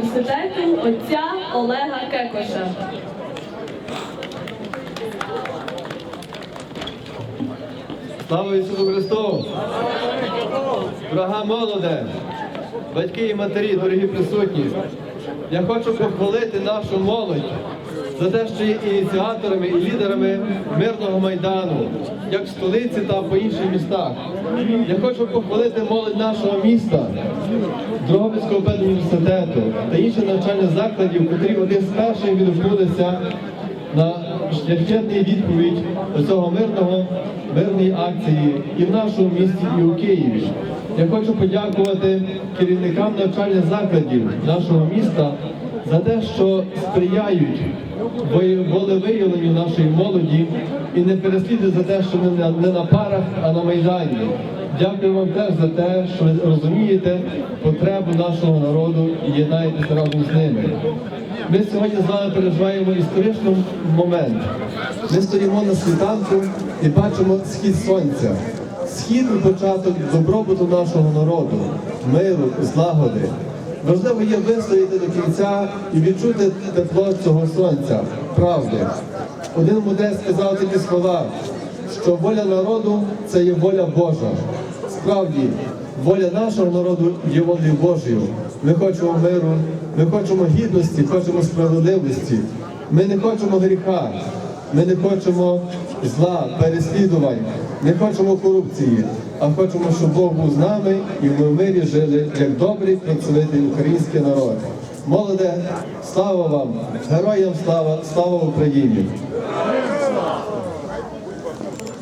університету отця Олега Кекоша. Слава Ісусу Христу! Дорога молоде, батьки і матері, дорогі присутні, я хочу похвалити нашу молодь за те, що є ініціаторами і лідерами мирного майдану, як в столиці та по інших містах. Я хочу похвалити молодь нашого міста, Дрогобицького педуніверситету та інших навчальних закладів, котрі один з перших відгукнулися на шляхетний відповідь цього мирного мирної акції і в нашому місті, і у Києві. Я хочу подякувати керівникам навчальних закладів нашого міста за те, що сприяють волевиявленню нашої молоді і не переслідують за те, що ми не на парах, а на майдані. Дякую вам теж за те, що ви розумієте потребу нашого народу і єднаєтеся разом з ними. Ми сьогодні з вами переживаємо історичний момент. Ми стоїмо на світанку і бачимо схід сонця. Схід початок добробуту нашого народу, миру, злагоди. Важливо є вистояти до кінця і відчути тепло цього сонця, правди. Один мудрець сказав такі слова, що воля народу це є воля Божа. Справді, воля нашого народу є волею Божою. Ми хочемо миру, ми хочемо гідності, хочемо справедливості. Ми не хочемо гріха, ми не хочемо зла, переслідувань, не хочемо корупції, а хочемо, щоб Бог був з нами і ми в мирі жили як добрий, працьовитий український народ. Молоде, слава вам, героям слава, слава Україні!